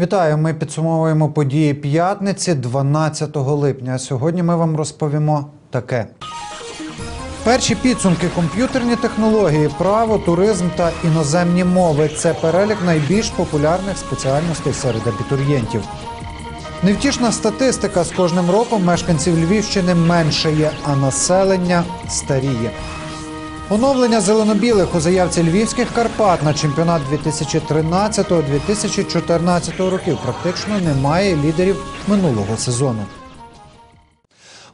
Вітаю! Ми підсумовуємо події п'ятниці 12 липня. Сьогодні ми вам розповімо таке. Перші підсумки комп'ютерні технології, право, туризм та іноземні мови це перелік найбільш популярних спеціальностей серед абітурієнтів. Невтішна статистика з кожним роком мешканців Львівщини меншає, а населення старіє. Оновлення зеленобілих у заявці львівських Карпат на чемпіонат 2013-2014 років практично немає лідерів минулого сезону.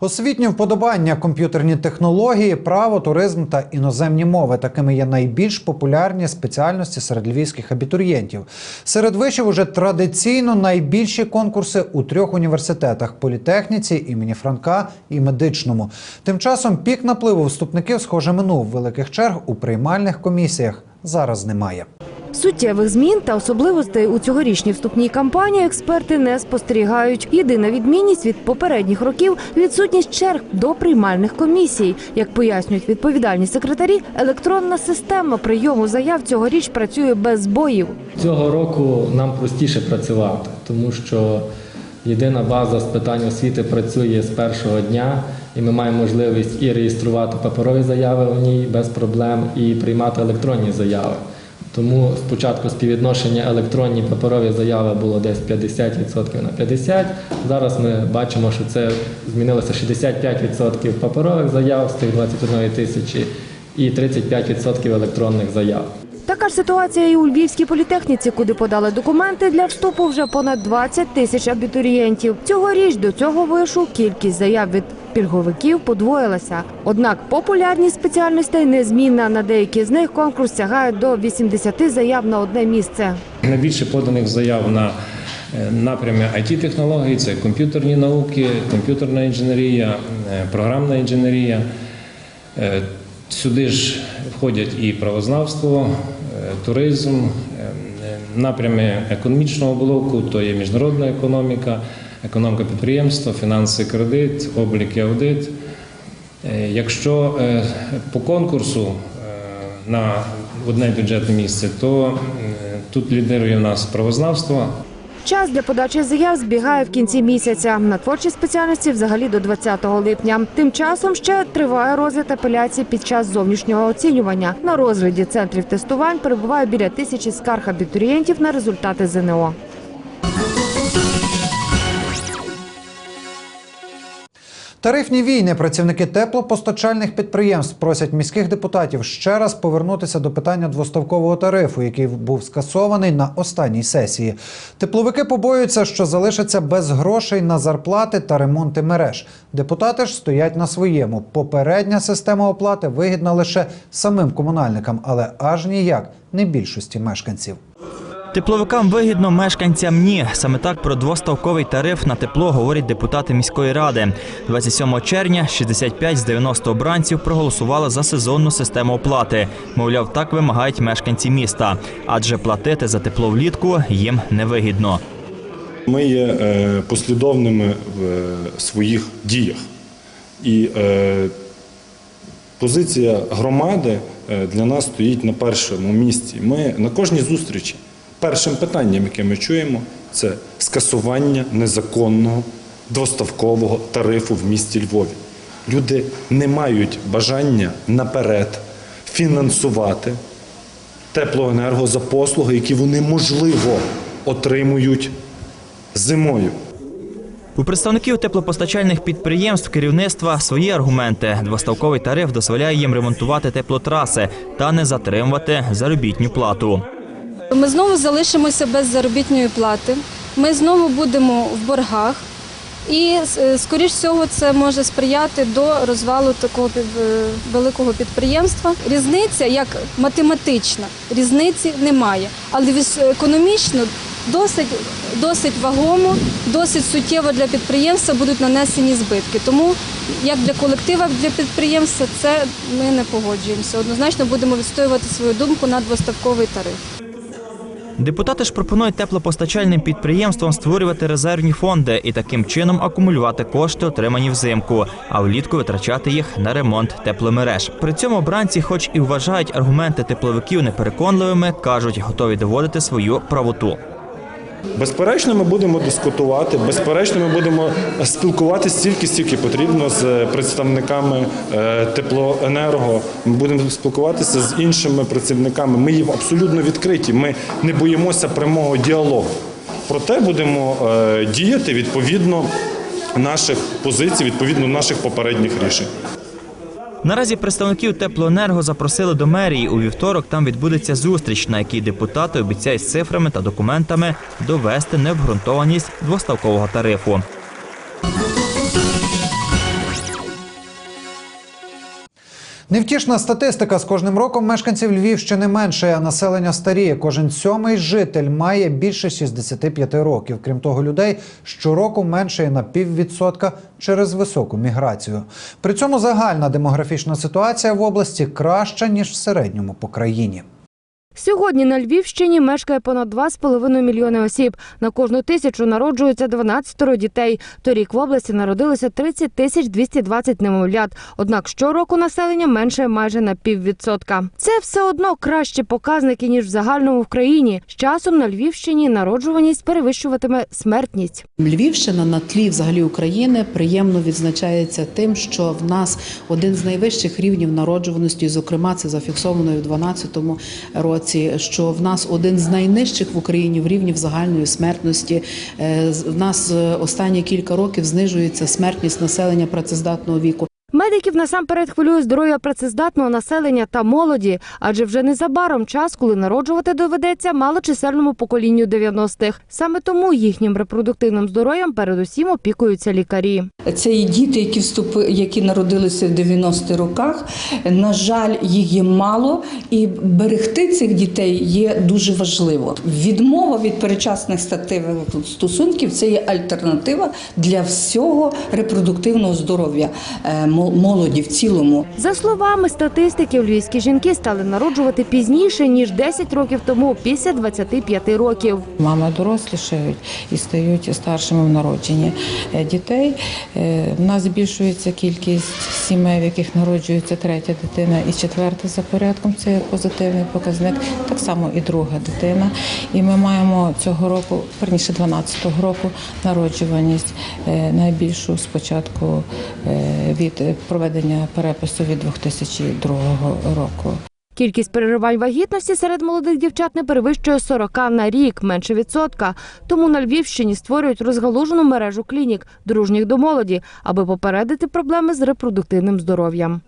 Освітнє вподобання, комп'ютерні технології, право, туризм та іноземні мови такими є найбільш популярні спеціальності серед львівських абітурієнтів. Серед вишів уже традиційно найбільші конкурси у трьох університетах політехніці імені Франка і медичному. Тим часом пік напливу вступників, схоже, минув великих черг у приймальних комісіях. Зараз немає. Суттєвих змін та особливостей у цьогорічній вступній кампанії експерти не спостерігають. Єдина відмінність від попередніх років відсутність черг до приймальних комісій. Як пояснюють відповідальні секретарі, електронна система прийому заяв цьогоріч працює без збоїв. Цього року нам простіше працювати, тому що єдина база з питань освіти працює з першого дня, і ми маємо можливість і реєструвати паперові заяви в ній без проблем, і приймати електронні заяви. Тому спочатку співвідношення електронні паперові заяви було десь 50% на 50%. Зараз ми бачимо, що це змінилося 65% паперових заяв з тих 21 тисячі і 35% електронних заяв. Така ж ситуація і у Львівській політехніці, куди подали документи для вступу вже понад 20 тисяч абітурієнтів. Цьогоріч до цього вишу кількість заяв від пільговиків подвоїлася. Однак популярність спеціальностей незмінна. На деякі з них конкурс сягає до 80 заяв на одне місце. Найбільше поданих заяв на е, напрямі it технологій це комп'ютерні науки, комп'ютерна інженерія, е, програмна інженерія. Е, Сюди ж входять і правознавство, туризм, напрями економічного блоку, то є міжнародна економіка, економіка підприємства, фінанси, кредит, облік і аудит. Е, Якщо е, по конкурсу е, на одне бюджетне місце, то тут лідирує у нас правознавство. Час для подачі заяв збігає в кінці місяця. На творчі спеціальності взагалі до 20 липня. Тим часом ще триває розгляд апеляцій під час зовнішнього оцінювання. На розгляді центрів тестувань перебуває біля тисячі скарг абітурієнтів на результати ЗНО. Тарифні війни працівники теплопостачальних підприємств просять міських депутатів ще раз повернутися до питання двоставкового тарифу, який був скасований на останній сесії. Тепловики побоюються, що залишаться без грошей на зарплати та ремонти мереж. Депутати ж стоять на своєму. Попередня система оплати вигідна лише самим комунальникам, але аж ніяк не більшості мешканців. Тепловикам вигідно, мешканцям ні. Саме так про двоставковий тариф на тепло говорять депутати міської ради. 27 червня 65 з 90 обранців проголосували за сезонну систему оплати. Мовляв, так вимагають мешканці міста, адже платити за тепло влітку їм невигідно. Ми є е, послідовними в е, своїх діях. І е, позиція громади для нас стоїть на першому місці. Ми на кожній зустрічі першим питанням, яке ми чуємо, це скасування незаконного двоставкового тарифу в місті Львові. Люди не мають бажання наперед фінансувати теплоенерго за послуги, які вони можливо отримують зимою. У представників теплопостачальних підприємств керівництва свої аргументи. Двоставковий тариф дозволяє їм ремонтувати теплотраси та не затримувати заробітнну плату. Ми знову залишимося без заробітної плати. Ми знову будемо в боргах. І е, скоріш всього це може сприяти до розвалу такого е, великого підприємства. Різниця як математична, різниці немає, але економічно досить, досить вагомо, досить суттєво для підприємства будуть нанесені збитки. Тому як для колектива, для підприємства, це ми не погоджуємося. Однозначно будемо відстоювати свою думку на двоставковий тариф. Депутати ж пропонують теплопостачальним підприємствам створювати резервні фонди і таким чином акумулювати кошти, отримані взимку, а влітку витрачати їх на ремонт тепломереж. При цьому бранці, хоч і вважають аргументи тепловиків непереконливими, кажуть, готові доводити свою правоту. Безперечно, ми будемо дискутувати. Безперечно, ми будемо спілкуватися стільки, стільки потрібно з представниками е, теплоенерго. Ми будемо спілкуватися з іншими працівниками. Ми їм абсолютно відкриті. Ми не боїмося прямого діалогу. Проте будемо е, діяти відповідно наших позицій, відповідно наших попередніх рішень. Наразі представників теплоенерго запросили до мерії. У вівторок там відбудеться зустріч, на якій депутати обіцяють з цифрами та документами довести необґрунтованість двоставкового тарифу. Невтішна статистика з кожним роком мешканців Львівщини менше, а населення старіє. Кожен сьомий житель має більше 65 років. Крім того, людей щороку менше на піввідсотка через високу міграцію. При цьому загальна демографічна ситуація в області краща ніж в середньому по країні. Сьогодні на Львівщині мешкає понад 2,5 мільйони осіб. На кожну тисячу народжується 12 дітей. Торік в області народилося 30 тисяч 220 немовлят. Однак щороку населення менше майже на піввідсотка. Це все одно кращі показники ніж в загальному в країні. З часом на Львівщині народжуваність перевищуватиме смертність. Львівщина на тлі взагалі України приємно відзначається тим, що в нас один з найвищих рівнів народжуваності, зокрема, це зафіксовано в 2012 році. Що в нас один з найнижчих в Україні в рівнів загальної смертності. Е, В нас е, останні кілька років знижується смертність населення працездатного віку. Медиків насамперед хвилює здоров'я працездатного населення та молоді, адже вже незабаром час, коли народжувати доведеться малочисельному поколінню 90-х. Саме тому їхнім репродуктивним здоров'ям передусім опікуються лікарі. Це і діти, які вступи, які народилися в 90-х роках. На жаль, їх є мало, і берегти цих дітей є дуже важливо. Відмова від перечасних статевих стосунків це є альтернатива для всього репродуктивного здоров'я е, молоді в цілому. За словами статистиків, львівські жінки стали народжувати пізніше ніж 10 років тому, після 25 років. Мами дорослішають і стають старшими в народженні е, дітей. Е, В нас збільшується кількість сімей, в яких народжується третя дитина і четверта за порядком. Це позитивний показник. Так само і друга дитина. І ми маємо цього року, верніше 12-го року, народжуваність е, найбільшу спочатку е, від проведення перепису від 2002 року. Кількість переривань вагітності серед молодих дівчат не перевищує 40 на рік, менше відсотка. Тому на Львівщині створюють розгалужену мережу клінік, дружніх до молоді, аби попередити проблеми з репродуктивним здоров'ям.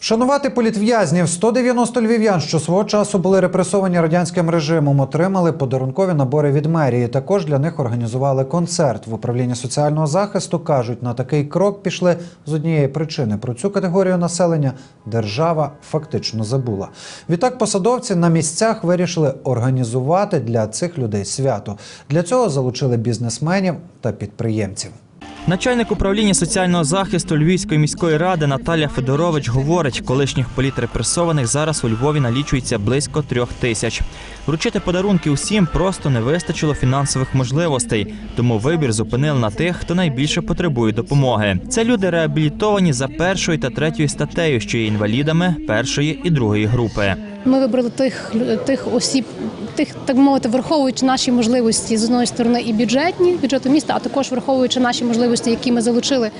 Вшанувати політв'язнів 190 львів'ян, що свого часу були репресовані радянським режимом, отримали подарункові набори від мерії. Також для них організували концерт. В управлінні соціального захисту кажуть, на такий крок пішли з однієї причини. Про цю категорію населення держава фактично забула. Відтак посадовці на місцях вирішили організувати для цих людей свято. Для цього залучили бізнесменів та підприємців. Начальник управління соціального захисту Львівської міської ради Наталя Федорович говорить, колишніх політрепресованих зараз у Львові налічується близько трьох тисяч. Вручити подарунки усім просто не вистачило фінансових можливостей, тому вибір зупинили на тих, хто найбільше потребує допомоги. Це люди реабілітовані за першою та третьою статтею, що є інвалідами першої і другої групи. Ми вибрали тих тих осіб, тих так мовити, враховуючи наші можливості з одної сторони і бюджетні бюджету міста, а також враховуючи наші можливості, які ми залучили,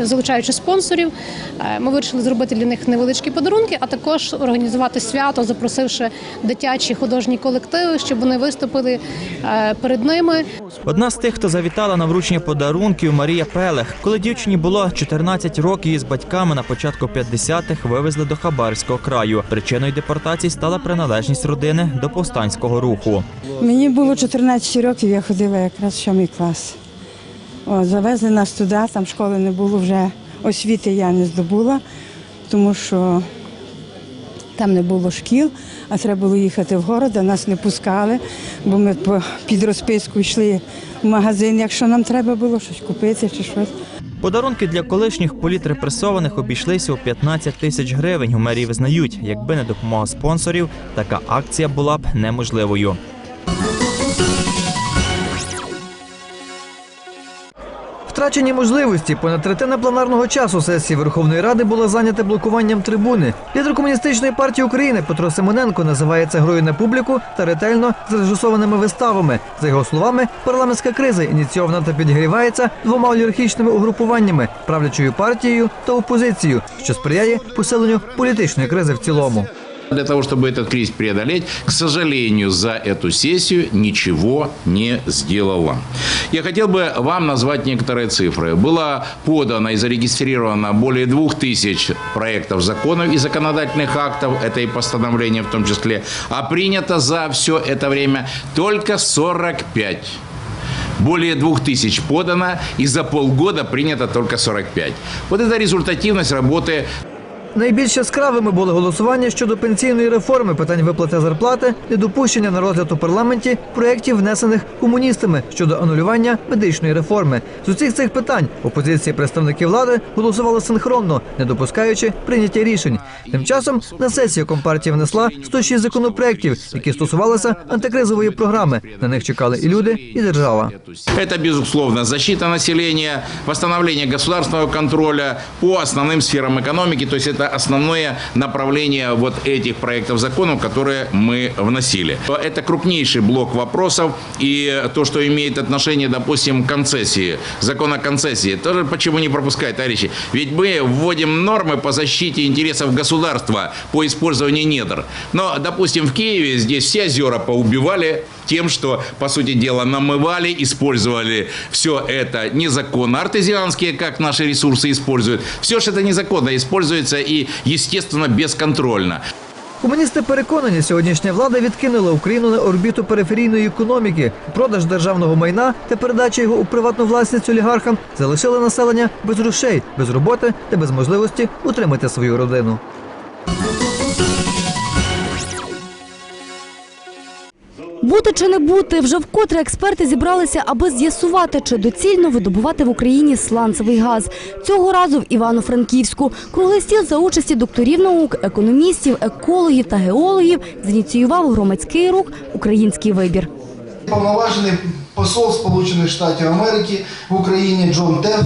залучаючи спонсорів. Е, Ми вирішили зробити для них невеличкі подарунки, а також організувати свято, запросивши дитячі художні колективи, щоб вони виступили е, перед ними. Одна з тих, хто завітала на вручення подарунків, Марія Пелех. Коли дівчині було 14 років, її з батьками на початку 50-х вивезли до Хабарського краю. Причиною депортації стала приналежність родини до повстанського руху. Мені було 14 років, я ходила якраз в сьомий клас. О, завезли нас туди, там школи не було вже освіти я не здобула, тому що там не було шкіл, а треба було їхати в город, а нас не пускали, бо ми під розписку йшли в магазин, якщо нам треба було щось купити чи щось. Подарунки для колишніх політрепресованих обійшлися у 15 тисяч гривень. У мерії визнають, якби не допомога спонсорів, така акція була б неможливою. Втрачені можливості. Понад третина пленарного часу сесії Верховної Ради була зайнята блокуванням трибуни. Лідер комуністичної партії України Петро Симоненко називає це грою на публіку та ретельно зрежисованими виставами. За його словами, парламентська криза ініційована та підігрівається двома олігархічними угрупуваннями правлячою партією та опозицією, що сприяє посиленню політичної кризи в цілому. Для того, чтобы этот кризис преодолеть, к сожалению, за эту сессию ничего не сделала. Я хотел бы вам назвать некоторые цифры. Было подано и зарегистрировано более двух тысяч проектов законов и законодательных актов, это и постановления в том числе, а принято за все это время только 45. Более двух тысяч подано, и за полгода принято только 45. Вот это результативность работы Найбільш яскравими були голосування щодо пенсійної реформи, питань виплати зарплати, недопущення на розгляд у парламенті проєктів, внесених комуністами щодо анулювання медичної реформи. З усіх цих питань опозиції представники влади голосували синхронно, не допускаючи прийняття рішень. Тим часом на сесію компартія внесла 106 законопроєктів, які стосувалися антикризової програми. На них чекали і люди, і держава. Это, безусловно, защита населения, восстановление государственного контроля по основным сферам экономики. То есть это основное направление вот этих проектов законов, которые мы вносили. Это крупнейший блок вопросов. И то, что имеет отношение, допустим, к концессии, закон о концессии, тоже почему не пропускать, товарищи? Ведь мы вводим нормы по защите интересов государства по использованию недр. Но, допустим, в Киеве здесь все озера поубивали тем, что, по сути дела, намывали, использовали все это незаконно. Артезианские, как наши ресурсы используют. Все же это незаконно используется и, естественно, бесконтрольно. Комуністи переконані, сьогоднішня влада відкинула Україну на орбіту периферійної економіки. Продаж державного майна та передача його у приватну власність олігархам залишили населення без грошей, без роботи та без можливості утримати свою родину. Бути чи не бути, вже вкотре експерти зібралися, аби з'ясувати, чи доцільно видобувати в Україні сланцевий газ. Цього разу в Івано-Франківську. Круглий стіл за участі докторів наук, економістів, екологів та геологів зініціював громадський рух Український вибір. Повноважений посол Сполучених Штатів Америки в Україні Джон Теф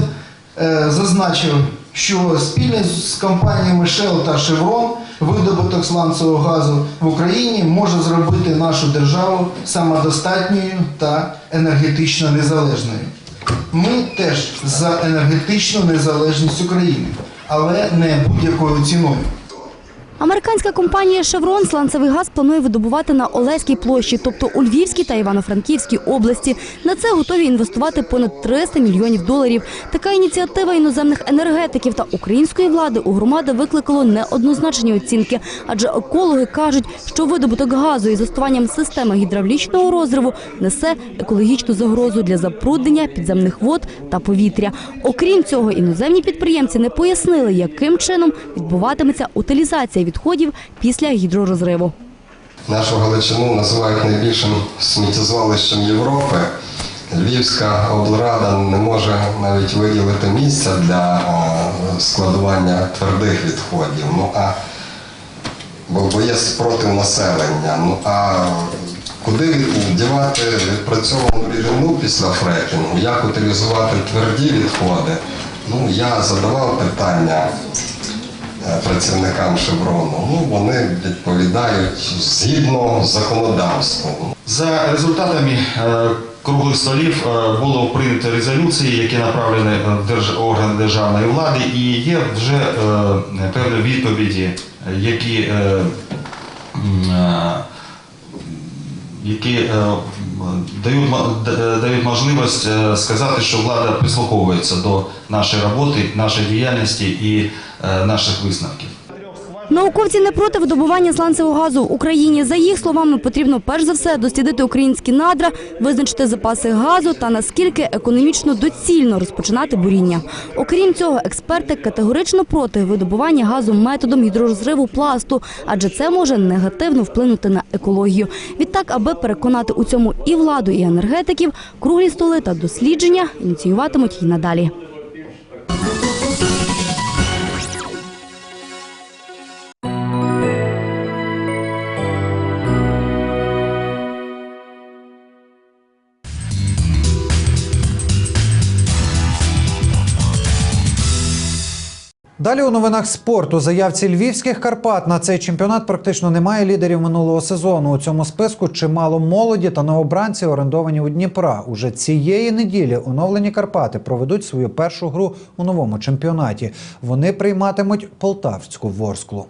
е, зазначив, що спільно з компаніями Shell та Chevron видобуток сланцевого газу в Україні може зробити нашу державу самодостатньою та енергетично незалежною. Ми теж за енергетичну незалежність України, але не будь-якою ціною. Американська компанія Chevron сланцевий газ планує видобувати на Олеській площі, тобто у Львівській та Івано-Франківській області. На це готові інвестувати понад 300 мільйонів доларів. Така ініціатива іноземних енергетиків та української влади у громади викликало неоднозначні оцінки, адже екологи кажуть, що видобуток газу із застосуванням системи гідравлічного розриву несе екологічну загрозу для забруднення підземних вод та повітря. Окрім цього, іноземні підприємці не пояснили, яким чином відбуватиметься утилізація відходів після гідророзриву. Нашу Галичину називають найбільшим сміттєзвалищем Європи. Львівська облрада не може навіть виділити місця для е, складування твердих відходів. Ну а бо, є спротив населення. Ну а куди дівати відпрацьовану рідину після фрекінгу? Як утилізувати тверді відходи? Ну я задавав питання працівникам Шеврону. Ну вони відповідають згідно законодавству. За результатами е, круглих столів е, було прийнято резолюції, які направлені е, в органи державної влади, і є вже е, певні відповіді, е, які, е, е, які е, дають, дають можливість е, сказати, що влада прислуховується до нашої роботи, нашої діяльності і е, наших висновків. Науковці не проти видобування сланцевого газу в Україні. За їх словами, потрібно перш за все дослідити українські надра, визначити запаси газу та наскільки економічно доцільно розпочинати буріння. Окрім цього, експерти категорично проти видобування газу методом гідророзриву пласту, адже це може негативно вплинути на екологію. Відтак, аби переконати у цьому і владу, і енергетиків, круглі столи та дослідження ініціюватимуть і надалі. Далі у новинах спорту заявці львівських Карпат на цей чемпіонат практично немає лідерів минулого сезону. У цьому списку чимало молоді та новобранці орендовані у Дніпра. Уже цієї неділі оновлені Карпати проведуть свою першу гру у новому чемпіонаті. Вони прийматимуть полтавську ворсклу.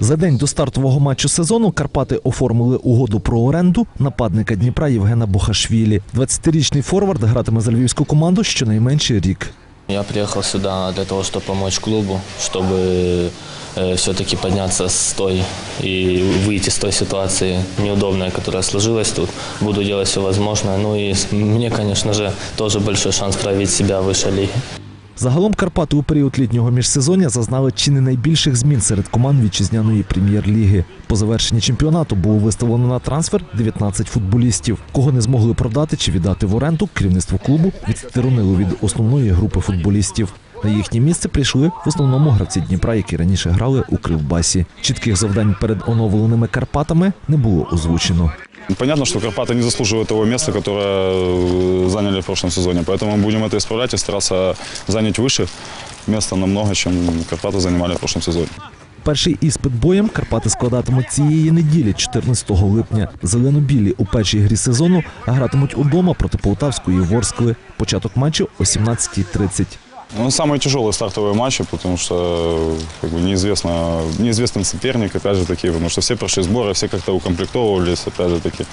За день до стартового матчу сезону Карпати оформили угоду про оренду нападника Дніпра Євгена Бухашвілі. 20-річний форвард гратиме за львівську команду щонайменше рік. Я приехал сюда для того, чтобы помочь клубу, чтобы э, все-таки подняться с той и выйти с той ситуации неудобной, которая сложилась тут. Буду делать все возможное. Ну и с- мне, конечно же, тоже большой шанс проявить себя выше лиги. Загалом Карпати у період літнього міжсезоння зазнали чи не найбільших змін серед команд вітчизняної прем'єр-ліги. По завершенні чемпіонату було виставлено на трансфер 19 футболістів. Кого не змогли продати чи віддати в оренду, керівництво клубу відсторонило від основної групи футболістів. На їхнє місце прийшли в основному гравці Дніпра, які раніше грали у Кривбасі. Чітких завдань перед оновленими Карпатами не було озвучено. Понятно, что Карпаты не заслуживают того места, которое э, заняли в прошлом сезоне. Поэтому мы будем это исправлять и стараться занять выше место намного, чем Карпаты занимали в прошлом сезоне. Перший іспит боєм Карпати складатимуть цієї неділі, 14 липня. Зелено-білі у першій грі сезону гратимуть удома проти Полтавської Ворскли. Початок матчу о 17.30. Ну, самые тяжелые стартовые матчи, потому что как бы, неизвестно, неизвестный соперник, опять же таки, потому что все прошли сборы, все как-то укомплектовывались, опять же таки.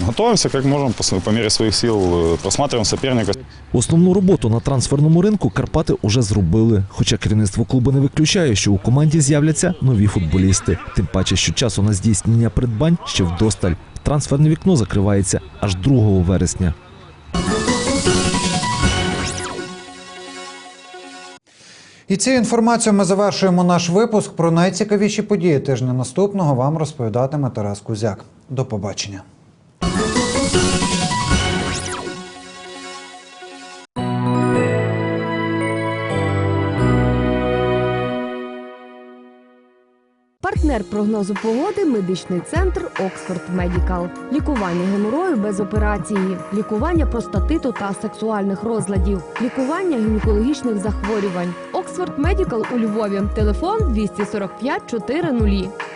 Готовимся как можем по, св- по мере своих сил, э, просматриваем соперника. Основну роботу на трансферному ринку Карпати уже зробили. Хоча керівництво клубу не виключає, що у команді з'являться нові футболісти. Тим паче, що часу на здійснення придбань ще вдосталь. Трансферне вікно закривається аж 2 вересня. І цією інформацією ми завершуємо наш випуск. Про найцікавіші події тижня наступного вам розповідатиме Тарас Кузяк. До побачення. Партнер прогнозу погоди медичний центр Оксфорд Медікал. Лікування геморою без операції, лікування простатиту та сексуальних розладів, лікування гінекологічних захворювань. Оксфорд Медікал у Львові. Телефон 245 400.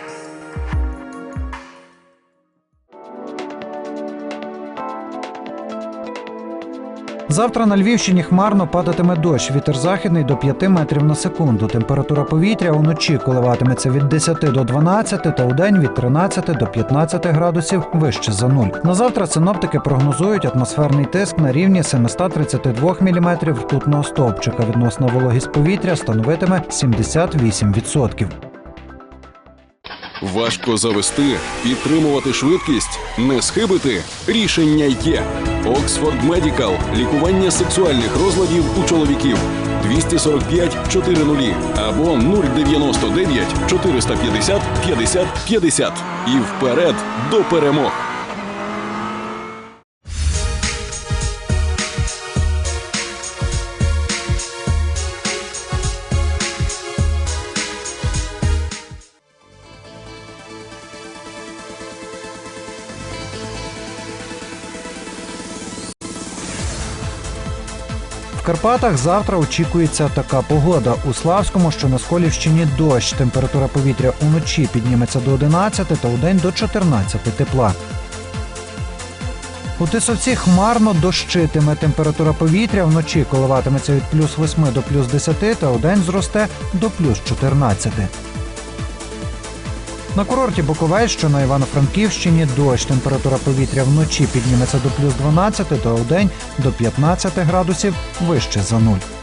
Завтра на Львівщині хмарно падатиме дощ. Вітер західний до 5 метрів на секунду. Температура повітря уночі коливатиметься від 10 до 12 та удень від 13 до 15 градусів вище за нуль. На завтра синоптики прогнозують атмосферний тиск на рівні 732 мм ртутного стовпчика. Відносна вологість повітря становитиме 78%. Важко завести, підтримувати швидкість, не схибити. Рішення є. Оксфорд Медикал. Лікування сексуальних розладів у чоловіків. 245 400 або 099 450 50 50. І вперед до перемог. Карпатах завтра очікується така погода. У Славському, що на Сколівщині дощ. Температура повітря уночі підніметься до 11 та удень до 14 тепла. У Тисовці хмарно дощитиме. Температура повітря вночі коливатиметься від плюс 8 до плюс 10 та удень зросте до плюс 14. На курорті Буковель, що на Івано-Франківщині, дощ. Температура повітря вночі підніметься до плюс 12 то вдень до 15 градусів вище за нуль.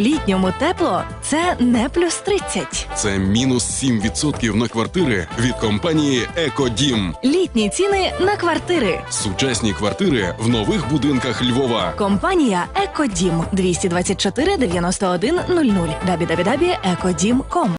Літньому тепло це не плюс 30. Це мінус 7% на квартири від компанії Екодім. Літні ціни на квартири. Сучасні квартири в нових будинках Львова. Компанія Екодім 224 91 00 www.ekodim.com